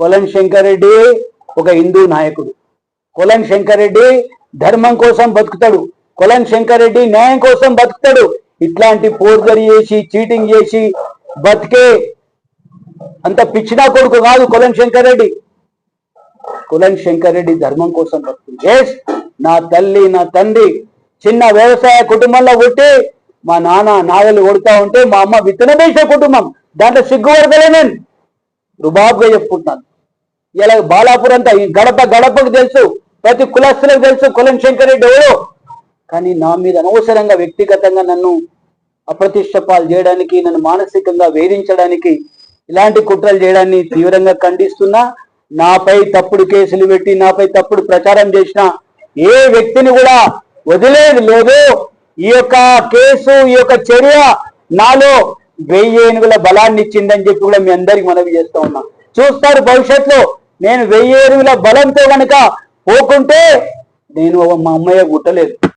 కొలన్ శంకర్ రెడ్డి ఒక హిందూ నాయకుడు. కొలన్ శంకర్ రెడ్డి ధర్మం కోసం బతుకుతాడు. కొలన్ శంకర్ రెడ్డి న్యాయం కోసం బతుకుతాడు. ఇట్లాంటి పోర్గరి చేసి చీటింగ్ చేసి బతికే అంత పిచ్చినా కొడుకు కాదు కొలన్ శంకర్ రెడ్డి కులన్ శంకర్ రెడ్డి ధర్మం కోసం బతుకుతుంది ఎస్ నా తల్లి నా తండ్రి చిన్న వ్యవసాయ కుటుంబంలో పుట్టి మా నాన్న నాగలు కొడుతా ఉంటే మా అమ్మ విత్తన వేసే కుటుంబం. దాంట్లో సిగ్గుపడతలే నేను. రుబాబుగా చెప్పుకుంటున్నాను. ఇలా బాలాపూర్ అంతా ఈ గడప గడపకు తెలుసు ప్రతి కులస్తులకు తెలుసు కులం శంకర్ రెడ్డి ఎవరో. కానీ నా మీద అనవసరంగా వ్యక్తిగతంగా నన్ను అప్రతిష్ట పాలు చేయడానికి నన్ను మానసికంగా వేధించడానికి ఇలాంటి కుట్రలు చేయడాన్ని తీవ్రంగా ఖండిస్తున్నా నాపై తప్పుడు కేసులు పెట్టి నాపై తప్పుడు ప్రచారం చేసిన ఏ వ్యక్తిని కూడా వదిలేదు లేదు. ఈ యొక్క కేసు ఈ యొక్క చర్య నాలో వెయ్యి ఏనుగుల బలాన్ని ఇచ్చిందని చెప్పి కూడా మీ అందరికి మనవి చేస్తా ఉన్నా. చూస్తారు భవిష్యత్తులో. నేను వెయ్యి ఏనుగుల బలంతో కనుక పోకుంటే నేను మా అమ్మయ్య గుట్టలేదు